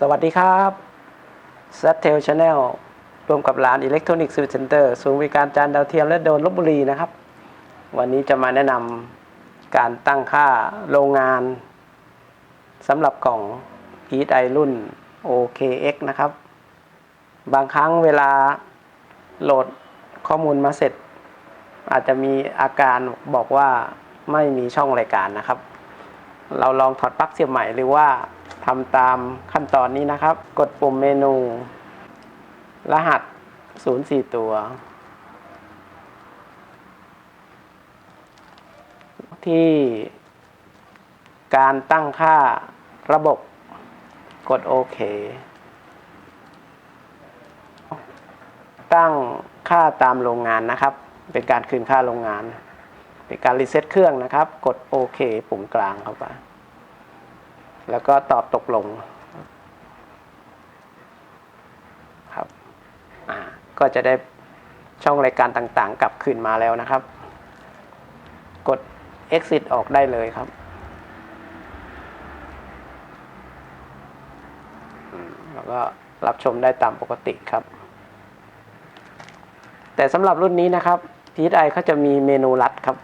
สวัสดีครับ s a t t e l Channel ร่วมกับร้าน Electronic Service Center ศูนย์บริการจานดาวเทียมและโดนลบบุรีนะครับ วันนี้จะมาแนะนำการตั้งค่าโรงงานสำหรับกล่อง Heat i รุ่น OKX นะครับ บางครั้งเวลาโหลดข้อมูลมาเสร็จ อาจจะมีอาการบอกว่าไม่มีช่องรายการนะครับ เราลองถอดปลั๊กเสียบใหม่หรือว่า ทำตามขั้นตอนนี้นะครับ กดปุ่มเมนู รหัส 04 ตัว ที่การตั้งค่าระบบ กดโอเค ตั้งค่าตามโรงงานนะครับ เป็นการคืนค่าโรงงาน เป็นการรีเซ็ตเครื่องนะครับ กดโอเค ปุ่มกลางเข้าไป แล้วก็ตอบตกลงครับก็จะได้ช่องรายการต่างๆ กลับคืนมาแล้วนะครับ กด exit ออกได้เลยครับ แล้วก็รับชมได้ตามปกติครับ แต่สำหรับรุ่นนี้นะครับ TSI เขาจะมีเมนูลัดครับ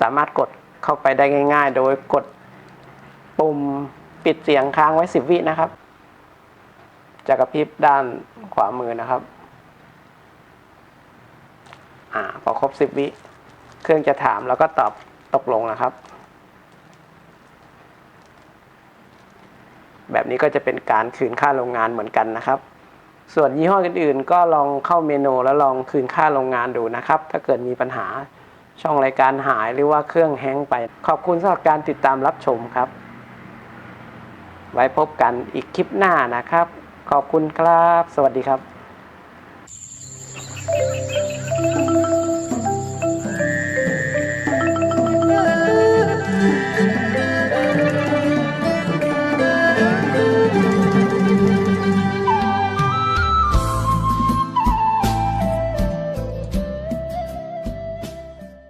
สามารถกดเข้าไปได้ง่าย ๆ โดยกด ปุ่มปิดเสียงค้างไว้ 10 วินะครับ จะกระพริบด้านขวามือนะครับ อ่าพอครบ 10 วิ เครื่องจะถามแล้วก็ตอบตกลงนะครับ แบบนี้ก็จะเป็นการคืนค่าโรงงานเหมือนกันนะครับ ส่วนยี่ห้ออื่นๆ ก็ลองเข้าเมนูแล้วลองคืนค่าโรงงานดูนะครับ ถ้าเกิดมีปัญหาช่องรายการหายหรือว่าเครื่องแฮงไป ขอบคุณสำหรับการติดตามรับชมครับ ไว้พบกันอีกคลิปหน้านะครับ ขอบคุณครับ สวัสดีครับ